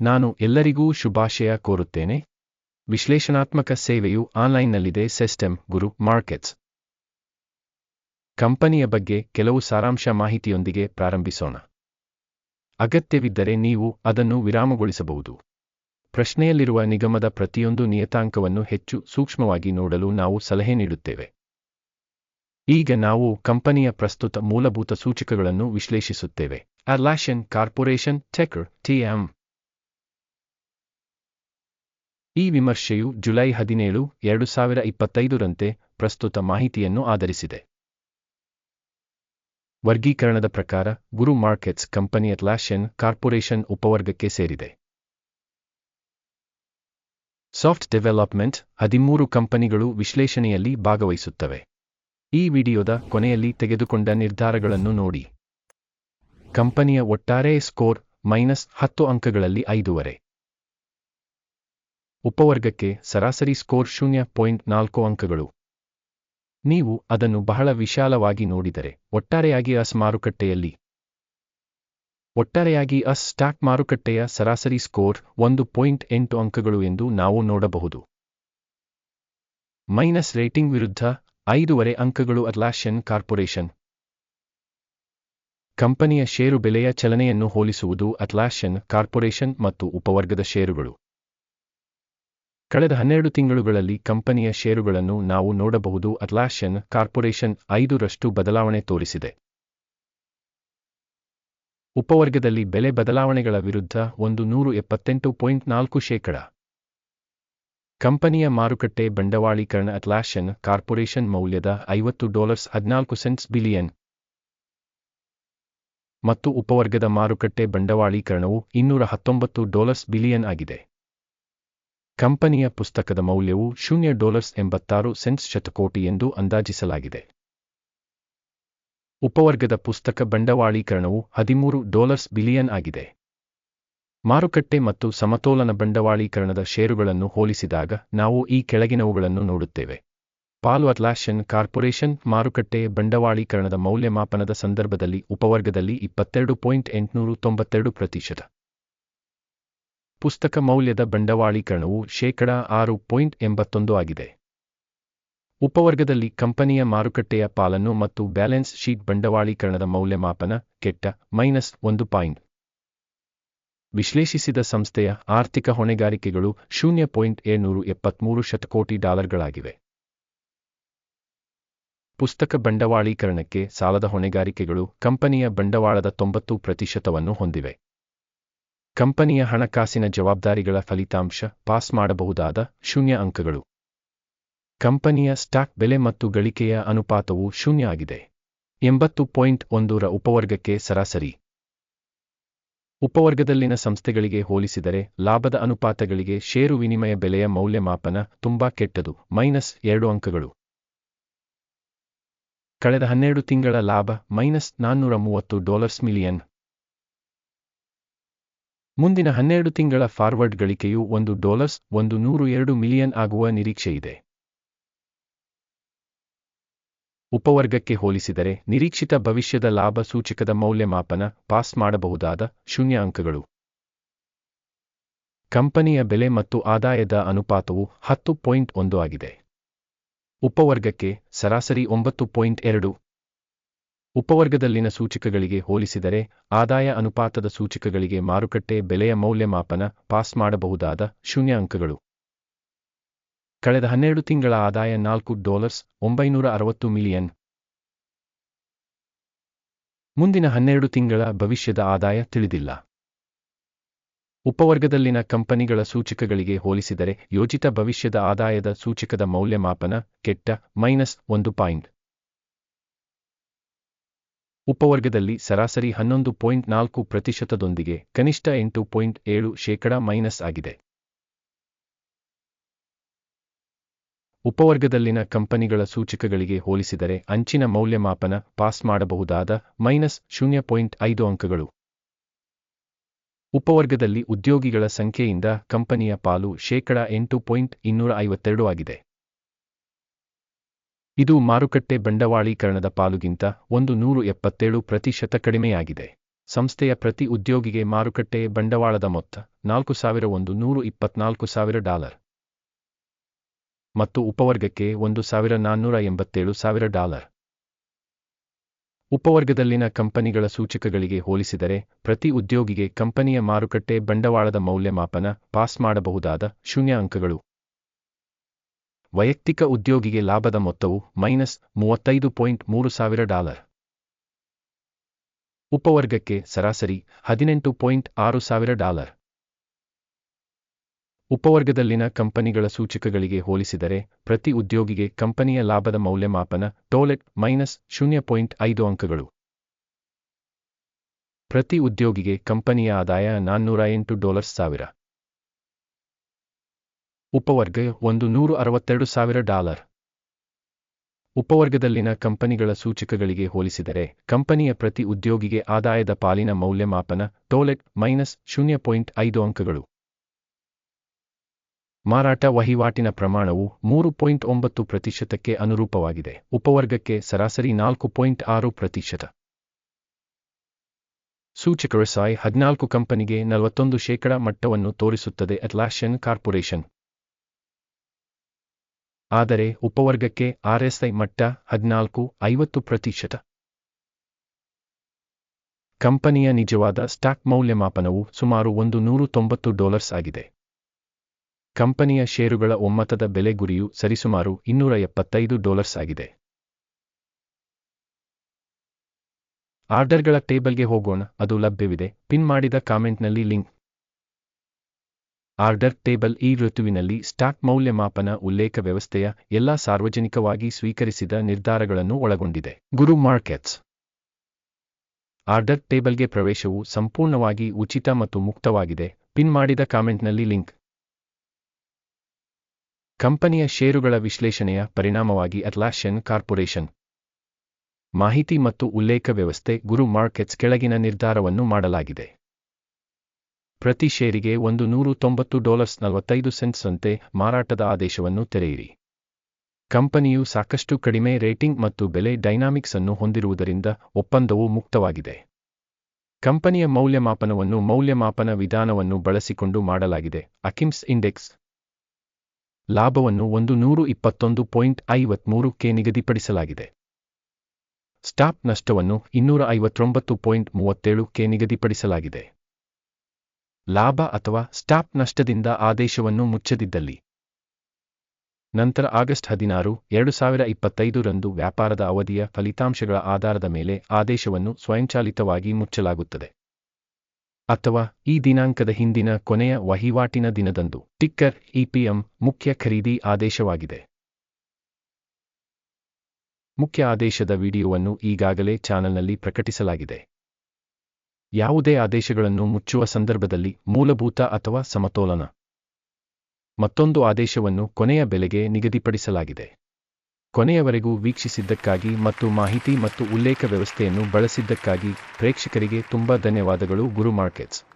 ನಾನು ಎಲ್ಲರಿಗೂ ಶುಭಾಶಯ ಕೋರುತ್ತೇನೆ. ವಿಶ್ಲೇಷಣಾತ್ಮಕ ಸೇವೆಯು ಆನ್ಲೈನ್ನಲ್ಲಿದೆ, ಸಿಸ್ಟಮ್, ಗುರು, ಮಾರ್ಕೆಟ್ಸ್. ಕಂಪನಿಯ ಬಗ್ಗೆ ಕೆಲವು ಸಾರಾಂಶ ಮಾಹಿತಿಯೊಂದಿಗೆ ಪ್ರಾರಂಭಿಸೋಣ. ಅಗತ್ಯವಿದ್ದರೆ ನೀವು ಅದನ್ನು ವಿರಾಮಗೊಳಿಸಬಹುದು. ಪ್ರಶ್ನೆಯಲ್ಲಿರುವ ನಿಗಮದ ಪ್ರತಿಯೊಂದು ನಿಯತಾಂಕವನ್ನು ಹೆಚ್ಚು ಸೂಕ್ಷ್ಮವಾಗಿ ನೋಡಲು ನಾವು ಸಲಹೆ ನೀಡುತ್ತೇವೆ. ಈಗ ನಾವು ಕಂಪನಿಯ ಪ್ರಸ್ತುತ ಮೂಲಭೂತ ಸೂಚಕಗಳನ್ನು ವಿಶ್ಲೇಷಿಸುತ್ತೇವೆ. ಅರ್ಲಾಷನ್ ಕಾರ್ಪೊರೇಷನ್ ಟೆಕರ್ ಟಿಎಂ ಈ ವಿಮರ್ಶೆಯು ಜುಲೈ ಹದಿನೇಳು, ಎರಡು ಸಾವಿರ ಇಪ್ಪತ್ತೈದರಂತೆ ಪ್ರಸ್ತುತ ಮಾಹಿತಿಯನ್ನು ಆಧರಿಸಿದೆ. ವರ್ಗೀಕರಣದ ಪ್ರಕಾರ, ಗುರು ಮಾರ್ಕೆಟ್ಸ್ ಕಂಪನಿ ಅಟ್ಲಾಷನ್ ಕಾರ್ಪೊರೇಷನ್ ಉಪವರ್ಗಕ್ಕೆ ಸೇರಿದೆ. ಸಾಫ್ಟ್ ಡೆವಲಪ್ಮೆಂಟ್ ಹದಿಮೂರು ಕಂಪನಿಗಳು ವಿಶ್ಲೇಷಣೆಯಲ್ಲಿ ಭಾಗವಹಿಸುತ್ತವೆ. ಈ ವಿಡಿಯೋದ ಕೊನೆಯಲ್ಲಿ ತೆಗೆದುಕೊಂಡ ನಿರ್ಧಾರಗಳನ್ನು ನೋಡಿ. ಕಂಪನಿಯ ಒಟ್ಟಾರೆ ಸ್ಕೋರ್ ಮೈನಸ್ ಹತ್ತು ಅಂಕಗಳಲ್ಲಿ ಐದೂವರೆ. ಉಪವರ್ಗಕ್ಕೆ ಸರಾಸರಿ ಸ್ಕೋರ್ ಶೂನ್ಯ ಪಾಯಿಂಟ್ ನಾಲ್ಕು ಅಂಕಗಳು. ನೀವು ಅದನ್ನು ಬಹಳ ವಿಶಾಲವಾಗಿ ನೋಡಿದರೆ ಒಟ್ಟಾರೆಯಾಗಿ ಅಸ್ ಮಾರುಕಟ್ಟೆಯಲ್ಲಿ. ಒಟ್ಟಾರೆಯಾಗಿ ಅಸ್ ಸ್ಟಾಕ್ ಮಾರುಕಟ್ಟೆಯ ಸರಾಸರಿ ಸ್ಕೋರ್ ಒಂದು ಪಾಯಿಂಟ್ ಎಂಟು ಅಂಕಗಳು ಎಂದು ನಾವು ನೋಡಬಹುದು. ಮೈನಸ್ ರೇಟಿಂಗ್ ವಿರುದ್ಧ ಐದೂವರೆ ಅಂಕಗಳು ಅರ್ಲಾಶನ್ ಕಾರ್ಪೊರೇಷನ್. ಕಂಪನಿಯ ಷೇರು ಬೆಲೆಯ ಚಲನೆಯನ್ನು ಹೋಲಿಸುವುದು ಅಟ್ಲಾಷನ್ ಕಾರ್ಪೊರೇಷನ್ ಮತ್ತು ಉಪವರ್ಗದ ಷೇರುಗಳು. ಕಳೆದ ಹನ್ನೆರಡು ತಿಂಗಳುಗಳಲ್ಲಿ ಕಂಪನಿಯ ಷೇರುಗಳನ್ನು ನಾವು ನೋಡಬಹುದು ಅಟ್ಲಾಷನ್ ಕಾರ್ಪೊರೇಷನ್ ಐದರಷ್ಟು ಬದಲಾವಣೆ ತೋರಿಸಿದೆ. ಉಪವರ್ಗದಲ್ಲಿ ಬೆಲೆ ಬದಲಾವಣೆಗಳ ವಿರುದ್ಧ ಒಂದು ನೂರು ಎಪ್ಪತ್ತೆಂಟು ಪಾಯಿಂಟ್ ನಾಲ್ಕು ಶೇಕಡ. ಕಂಪನಿಯ ಮಾರುಕಟ್ಟೆ ಬಂಡವಾಳೀಕರಣ ಅಟ್ಲಾಷನ್ ಕಾರ್ಪೊರೇಷನ್ ಮೌಲ್ಯದ ಐವತ್ತು ಡಾಲರ್ಸ್ ಹದಿನಾಲ್ಕು ಸೆಂಟ್ಸ್ ಬಿಲಿಯನ್. ಮತ್ತು ಉಪವರ್ಗದ ಮಾರುಕಟ್ಟೆ ಬಂಡವಾಳೀಕರಣವು ಇನ್ನೂರ ಹತ್ತೊಂಬತ್ತು ಡಾಲರ್ಸ್ ಬಿಲಿಯನ್ ಆಗಿದೆ. ಕಂಪನಿಯ ಪುಸ್ತಕದ ಮೌಲ್ಯವು ಶೂನ್ಯ ಡಾಲರ್ಸ್ ಎಂಬತ್ತಾರು ಸೆಂಟ್ಸ್ ಶತಕೋಟಿ ಎಂದು ಅಂದಾಜಿಸಲಾಗಿದೆ. ಉಪವರ್ಗದ ಪುಸ್ತಕ ಬಂಡವಾಳೀಕರಣವು ಹದಿಮೂರು ಡಾಲರ್ಸ್ ಬಿಲಿಯನ್ ಆಗಿದೆ. ಮಾರುಕಟ್ಟೆ ಮತ್ತು ಸಮತೋಲನ ಬಂಡವಾಳೀಕರಣದ ಷೇರುಗಳನ್ನು ಹೋಲಿಸಿದಾಗ ನಾವು ಈ ಕೆಳಗಿನವುಗಳನ್ನು ನೋಡುತ್ತೇವೆ. ಪಾಲು ಅಟ್ಲಾಷನ್ ಕಾರ್ಪೊರೇಷನ್ ಮಾರುಕಟ್ಟೆ ಬಂಡವಾಳೀಕರಣದ ಮೌಲ್ಯಮಾಪನದ ಸಂದರ್ಭದಲ್ಲಿ ಉಪವರ್ಗದಲ್ಲಿ ಇಪ್ಪತ್ತೆರಡು ಪಾಯಿಂಟ್ ಎಂಟುನೂರು ತೊಂಬತ್ತೆರಡು ಪ್ರತಿಶತ. ಪುಸ್ತಕ ಮೌಲ್ಯದ ಬಂಡವಾಳೀಕರಣವು ಶೇಕಡ ಆರು ಪಾಯಿಂಟ್ ಎಂಬತ್ತೊಂದು ಆಗಿದೆ. ಉಪವರ್ಗದಲ್ಲಿ ಕಂಪನಿಯ ಮಾರುಕಟ್ಟೆಯ ಪಾಲನ್ನು ಮತ್ತು ಬ್ಯಾಲೆನ್ಸ್ ಶೀಟ್ ಬಂಡವಾಳೀಕರಣದ ಮೌಲ್ಯಮಾಪನ ಕೆಟ್ಟ ಮೈನಸ್ ಒಂದು ಪಾಯಿಂಟ್. ವಿಶ್ಲೇಷಿಸಿದ ಸಂಸ್ಥೆಯ ಆರ್ಥಿಕ ಹೊಣೆಗಾರಿಕೆಗಳು ಶೂನ್ಯ ಪಾಯಿಂಟ್ ಏಳ್ನೂರು ಎಪ್ಪತ್ಮೂರು ಶತಕೋಟಿ ಡಾಲರ್ಗಳಾಗಿವೆ. ಪುಸ್ತಕ ಬಂಡವಾಳೀಕರಣಕ್ಕೆ ಸಾಲದ ಹೊಣೆಗಾರಿಕೆಗಳು ಕಂಪನಿಯ ಬಂಡವಾಳದ ತೊಂಬತ್ತು ಪ್ರತಿಶತವನ್ನು ಹೊಂದಿವೆ. ಕಂಪನಿಯ ಹಣಕಾಸಿನ ಜವಾಬ್ದಾರಿಗಳ ಫಲಿತಾಂಶ ಪಾಸ್ ಮಾಡಬಹುದಾದ ಶೂನ್ಯ ಅಂಕಗಳು. ಕಂಪನಿಯ ಸ್ಟಾಕ್ ಬೆಲೆ ಮತ್ತು ಗಳಿಕೆಯ ಅನುಪಾತವು ಶೂನ್ಯ ಆಗಿದೆ. ಎಂಬತ್ತು ಪಾಯಿಂಟ್ ಒಂದರ ಉಪವರ್ಗಕ್ಕೆ ಸರಾಸರಿ. ಉಪವರ್ಗದಲ್ಲಿನ ಸಂಸ್ಥೆಗಳಿಗೆ ಹೋಲಿಸಿದರೆ ಲಾಭದ ಅನುಪಾತಗಳಿಗೆ ಷೇರು ವಿನಿಮಯ ಬೆಲೆಯ ಮೌಲ್ಯಮಾಪನ ತುಂಬಾ ಕೆಟ್ಟದು, ಮೈನಸ್ ಎರಡು ಅಂಕಗಳು. ಕಳೆದ ಹನ್ನೆರಡು ತಿಂಗಳ ಲಾಭ ಮೈನಸ್ ನಾನ್ನೂರ ಮೂವತ್ತು ಡಾಲರ್ಸ್ ಮಿಲಿಯನ್. ಮುಂದಿನ ಹನ್ನೆರಡು ತಿಂಗಳ ಫಾರ್ವರ್ಡ್ ಗಳಿಕೆಯು ಒಂದು ಡಾಲರ್ಸ್ ಒಂದು ನೂರು ಎರಡು ಮಿಲಿಯನ್ ಆಗುವ ನಿರೀಕ್ಷೆಯಿದೆ ಉಪವರ್ಗಕ್ಕೆ ಹೋಲಿಸಿದರೆ ನಿರೀಕ್ಷಿತ ಭವಿಷ್ಯದ ಲಾಭ ಸೂಚಕದ ಮೌಲ್ಯಮಾಪನ ಪಾಸ್ ಮಾಡಬಹುದಾದ ಶೂನ್ಯ ಅಂಕಗಳು. ಕಂಪನಿಯ ಬೆಲೆ ಮತ್ತು ಆದಾಯದ ಅನುಪಾತವು ಹತ್ತು ಪಾಯಿಂಟ್ ಒಂದು ಆಗಿದೆ. ಉಪವರ್ಗಕ್ಕೆ ಸರಾಸರಿ ಒಂಬತ್ತು ಪಾಯಿಂಟ್ ಎರಡು ಉಪವರ್ಗದಲ್ಲಿನ ಸೂಚಕಗಳಿಗೆ ಹೋಲಿಸಿದರೆ, ಆದಾಯ ಅನುಪಾತದ ಸೂಚಕಗಳಿಗೆ ಮಾರುಕಟ್ಟೆ ಬೆಲೆಯ ಮೌಲ್ಯಮಾಪನ ಪಾಸ್ ಮಾಡಬಹುದಾದ ಶೂನ್ಯ ಅಂಕಗಳು. ಕಳೆದ ಹನ್ನೆರಡು ತಿಂಗಳ ಆದಾಯ ನಾಲ್ಕು ಡಾಲರ್ಸ್ ಒಂಬೈನೂರ ಅರವತ್ತು ಮಿಲಿಯನ್. ಮುಂದಿನ ಹನ್ನೆರಡು ತಿಂಗಳ ಭವಿಷ್ಯದ ಆದಾಯ ತಿಳಿದಿಲ್ಲ. ಉಪವರ್ಗದಲ್ಲಿನ ಕಂಪನಿಗಳ ಸೂಚಕಗಳಿಗೆ ಹೋಲಿಸಿದರೆ, ಯೋಜಿತ ಭವಿಷ್ಯದ ಆದಾಯದ ಸೂಚಕದ ಮೌಲ್ಯಮಾಪನ ಕೆಟ್ಟ ಮೈನಸ್ ಒಂದು ಪಾಯಿಂಟ್. ಉಪವರ್ಗದಲ್ಲಿ ಸರಾಸರಿ ಹನ್ನೊಂದು ಪಾಯಿಂಟ್ ನಾಲ್ಕು ಪ್ರತಿಶತದೊಂದಿಗೆ ಕನಿಷ್ಠ ಎಂಟು ಪಾಯಿಂಟ್ ಏಳು ಶೇಕಡ ಮೈನಸ್ ಆಗಿದೆ. ಉಪವರ್ಗದಲ್ಲಿನ ಕಂಪನಿಗಳ ಸೂಚಕಗಳಿಗೆ ಹೋಲಿಸಿದರೆ ಅಂಚಿನ ಮೌಲ್ಯಮಾಪನ ಪಾಸ್ ಮಾಡಬಹುದಾದ ಮೈನಸ್ ಶೂನ್ಯ ಪಾಯಿಂಟ್ ಐದು ಅಂಕಗಳು. ಉಪವರ್ಗದಲ್ಲಿ ಉದ್ಯೋಗಿಗಳ ಸಂಖ್ಯೆಯಿಂದ ಕಂಪನಿಯ ಪಾಲು ಶೇಕಡ ಎಂಟು ಪಾಯಿಂಟ್ ಇನ್ನೂರ ಐವತ್ತೆರಡು ಆಗಿದೆ. ಇದು ಮಾರುಕಟ್ಟೆ ಬಂಡವಾಳೀಕರಣದ ಪಾಲುಗಿಂತ ಒಂದು ನೂರು ಎಪ್ಪತ್ತೇಳು ಪ್ರತಿಶತ ಕಡಿಮೆಯಾಗಿದೆ. ಸಂಸ್ಥೆಯ ಪ್ರತಿ ಉದ್ಯೋಗಿಗೆ ಮಾರುಕಟ್ಟೆ ಬಂಡವಾಳದ ಮೊತ್ತ ನಾಲ್ಕು ಸಾವಿರ ಒಂದು ನೂರು ಇಪ್ಪತ್ನಾಲ್ಕು ಸಾವಿರ ಡಾಲರ್. ಮತ್ತು ಉಪವರ್ಗಕ್ಕೆ ಒಂದು ಸಾವಿರ ನಾನ್ನೂರ ಎಂಬತ್ತೇಳು ಸಾವಿರ ಡಾಲರ್. ಉಪವರ್ಗದಲ್ಲಿನ ಕಂಪನಿಗಳ ಸೂಚಕಗಳಿಗೆ ಹೋಲಿಸಿದರೆ ಪ್ರತಿ ಉದ್ಯೋಗಿಗೆ ಕಂಪನಿಯ ಮಾರುಕಟ್ಟೆ ಬಂಡವಾಳದ ಮೌಲ್ಯಮಾಪನ ಪಾಸ್ ಮಾಡಬಹುದಾದ ಶೂನ್ಯ ಅಂಕಗಳು. ವೈಯಕ್ತಿಕ ಉದ್ಯೋಗಿಗೆ ಲಾಭದ ಮೊತ್ತವು ಮೈನಸ್ ಮೂವತ್ತೈದು ಪಾಯಿಂಟ್ ಮೂರು ಸಾವಿರ ಡಾಲರ್. ಉಪವರ್ಗಕ್ಕೆ ಸರಾಸರಿ ಹದಿನೆಂಟು ಪಾಯಿಂಟ್ ಆರು ಸಾವಿರ ಡಾಲರ್. ಉಪವರ್ಗದಲ್ಲಿನ ಕಂಪನಿಗಳ ಸೂಚಕಗಳಿಗೆ ಹೋಲಿಸಿದರೆ ಪ್ರತಿ ಉದ್ಯೋಗಿಗೆ ಕಂಪನಿಯ ಲಾಭದ ಮೌಲ್ಯಮಾಪನ ಟೋಲೆಟ್ ಮೈನಸ್ ಶೂನ್ಯ ಪಾಯಿಂಟ್ ಐದು ಅಂಕಗಳು. ಪ್ರತಿ ಉದ್ಯೋಗಿಗೆ ಕಂಪನಿಯ ಆದಾಯ ನಾನ್ನೂರ ಎಂಟು ಡಾಲರ್ಸ್ ಸಾವಿರ. ಉಪವರ್ಗ ಒಂದು ನೂರು ಅರವತ್ತೆರಡು ಸಾವಿರ ಡಾಲರ್. ಉಪವರ್ಗದಲ್ಲಿನ ಕಂಪನಿಗಳ ಸೂಚಕಗಳಿಗೆ ಹೋಲಿಸಿದರೆ, ಕಂಪನಿಯ ಪ್ರತಿ ಉದ್ಯೋಗಿಗೆ ಆದಾಯದ ಪಾಲಿನ ಮೌಲ್ಯಮಾಪನ ಟೋಲೆಟ್ ಮೈನಸ್ ಶೂನ್ಯ ಪಾಯಿಂಟ್ ಐದು ಅಂಕಗಳು. ಮಾರಾಟ ವಹಿವಾಟಿನ ಪ್ರಮಾಣವು ಮೂರು ಪಾಯಿಂಟ್ ಒಂಬತ್ತು ಪ್ರತಿಶತಕ್ಕೆ ಅನುರೂಪವಾಗಿದೆ. ಉಪವರ್ಗಕ್ಕೆ ಸರಾಸರಿ ನಾಲ್ಕು ಪಾಯಿಂಟ್ ಆರು ಪ್ರತಿಶತ. ಸೂಚಕ ಸಾಯ್ ಹದಿನಾಲ್ಕು ಕಂಪನಿಗೆ ನಲವತ್ತೊಂದು ಶೇಕಡ ಮಟ್ಟವನ್ನು ತೋರಿಸುತ್ತದೆ. ಅಟ್ಲಾಶಿಯನ್ ಕಾರ್ಪೊರೇಷನ್ ಆದರೆ ಉಪವರ್ಗಕ್ಕೆ ಆರ್ಎಸ್ಐ ಮಟ್ಟ ಹದಿನಾಲ್ಕು, ಐವತ್ತು ಪ್ರತಿಶತ. ಕಂಪನಿಯ ನಿಜವಾದ ಸ್ಟಾಕ್ ಮೌಲ್ಯಮಾಪನವು ಸುಮಾರು ಒಂದು ನೂರು ತೊಂಬತ್ತು ಡಾಲರ್ಸ್ ಆಗಿದೆ. ಕಂಪನಿಯ ಷೇರುಗಳ ಒಮ್ಮತದ ಬೆಲೆ ಗುರಿಯು ಸರಿಸುಮಾರು ಇನ್ನೂರ ಎಪ್ಪತ್ತೈದು ಡಾಲರ್ಸ್ ಆಗಿದೆ. ಆರ್ಡರ್ಗಳ ಟೇಬಲ್ಗೆ ಹೋಗೋಣ, ಅದು ಲಭ್ಯವಿದೆ, ಪಿನ್ ಮಾಡಿದ ಕಾಮೆಂಟ್ನಲ್ಲಿ ಲಿಂಕ್. ಆರ್ಡರ್ ಟೇಬಲ್ ಈ ಋತುವಿನಲ್ಲಿ ಸ್ಟಾಕ್ ಮೌಲ್ಯಮಾಪನ ಉಲ್ಲೇಖ ವ್ಯವಸ್ಥೆಯ ಎಲ್ಲಾ ಸಾರ್ವಜನಿಕವಾಗಿ ಸ್ವೀಕರಿಸಿದ ನಿರ್ಧಾರಗಳನ್ನು ಒಳಗೊಂಡಿದೆ. ಗುರು ಮಾರ್ಕೆಟ್ಸ್. ಆರ್ಡರ್ ಟೇಬಲ್ಗೆ ಪ್ರವೇಶವು ಸಂಪೂರ್ಣವಾಗಿ ಉಚಿತ ಮತ್ತು ಮುಕ್ತವಾಗಿದೆ. ಪಿನ್ ಮಾಡಿದ ಕಾಮೆಂಟ್ನಲ್ಲಿ ಲಿಂಕ್. ಕಂಪನಿಯ ಷೇರುಗಳ ವಿಶ್ಲೇಷಣೆಯ ಪರಿಣಾಮವಾಗಿ ಅಟ್ಲಾಶಿಯನ್ ಕಾರ್ಪೊರೇಷನ್. ಮಾಹಿತಿ ಮತ್ತು ಉಲ್ಲೇಖ ವ್ಯವಸ್ಥೆ ಗುರು ಮಾರ್ಕೆಟ್ಸ್ ಕೆಳಗಿನ ನಿರ್ಧಾರವನ್ನು ಮಾಡಲಾಗಿದೆ. ಪ್ರತಿ ಷೇರಿಗೆ ಒಂದು ನೂರು ತೊಂಬತ್ತು ಡಾಲರ್ಸ್ ನಲವತ್ತೈದು ಸೆಂಟ್ಸ್ನಂತೆ ಮಾರಾಟದ ಆದೇಶವನ್ನು ತೆರೆಯಿರಿ. ಕಂಪನಿಯು ಸಾಕಷ್ಟು ಕಡಿಮೆ ರೇಟಿಂಗ್ ಮತ್ತು ಬೆಲೆ ಡೈನಾಮಿಕ್ಸ್ ಅನ್ನು ಹೊಂದಿರುವುದರಿಂದ ಒಪ್ಪಂದವು ಮುಕ್ತವಾಗಿದೆ. ಕಂಪನಿಯ ಮೌಲ್ಯಮಾಪನವನ್ನು ಮೌಲ್ಯಮಾಪನ ವಿಧಾನವನ್ನು ಬಳಸಿಕೊಂಡು ಮಾಡಲಾಗಿದೆ. ಅಕಿಮ್ಸ್ ಇಂಡೆಕ್ಸ್ ಲಾಭವನ್ನು ಒಂದು ನೂರು ಇಪ್ಪತ್ತೊಂದು ಪಾಯಿಂಟ್ ಐವತ್ಮೂರು ಕೆ ನಿಗದಿಪಡಿಸಲಾಗಿದೆ. ಸ್ಟಾಪ್ ನಷ್ಟವನ್ನು ಇನ್ನೂರ ಐವತ್ತೊಂಬತ್ತು ಪಾಯಿಂಟ್ ಮೂವತ್ತೇಳು ಕೆ ನಿಗದಿಪಡಿಸಲಾಗಿದೆ. ಲಾಭ ಅಥವಾ ಸ್ಟಾಪ್ ನಷ್ಟದಿಂದ ಆದೇಶವನ್ನು ಮುಚ್ಚದಿದ್ದಲ್ಲಿ. ನಂತರ ಆಗಸ್ಟ್ ಹದಿನಾರು, ಎರಡು ಸಾವಿರ ಇಪ್ಪತ್ತೈದು ರಂದು ವ್ಯಾಪಾರದ ಅವಧಿಯ ಫಲಿತಾಂಶಗಳ ಆಧಾರದ ಮೇಲೆ ಆದೇಶವನ್ನು ಸ್ವಯಂಚಾಲಿತವಾಗಿ ಮುಚ್ಚಲಾಗುತ್ತದೆ. ಅಥವಾ ಈ ದಿನಾಂಕದ ಹಿಂದಿನ ಕೊನೆಯ ವಹಿವಾಟಿನ ದಿನದಂದು ಟಿಕ್ಕರ್ ಇಪಿಎಂ ಮುಖ್ಯ ಖರೀದಿ ಆದೇಶವಾಗಿದೆ. ಮುಖ್ಯ ಆದೇಶದ ವಿಡಿಯೋವನ್ನು ಈಗಾಗಲೇ ಚಾನಲ್ನಲ್ಲಿ ಪ್ರಕಟಿಸಲಾಗಿದೆ. ಯಾವುದೇ ಆದೇಶಗಳನ್ನು ಮುಚ್ಚುವ ಸಂದರ್ಭದಲ್ಲಿ ಮೂಲಭೂತ ಅಥವಾ ಸಮತೋಲನ. ಮತ್ತೊಂದು ಆದೇಶವನ್ನು ಕೊನೆಯ ಬೆಲೆಗೆ ನಿಗದಿಪಡಿಸಲಾಗಿದೆ. ಕೊನೆಯವರೆಗೂ ವೀಕ್ಷಿಸಿದ್ದಕ್ಕಾಗಿ ಮತ್ತು ಮಾಹಿತಿ ಮತ್ತು ಉಲ್ಲೇಖ ವ್ಯವಸ್ಥೆಯನ್ನು ಬಳಸಿದ್ದಕ್ಕಾಗಿ ಪ್ರೇಕ್ಷಕರಿಗೆ ತುಂಬಾ ಧನ್ಯವಾದಗಳು ಗುರು ಮಾರ್ಕೆಟ್ಸ್.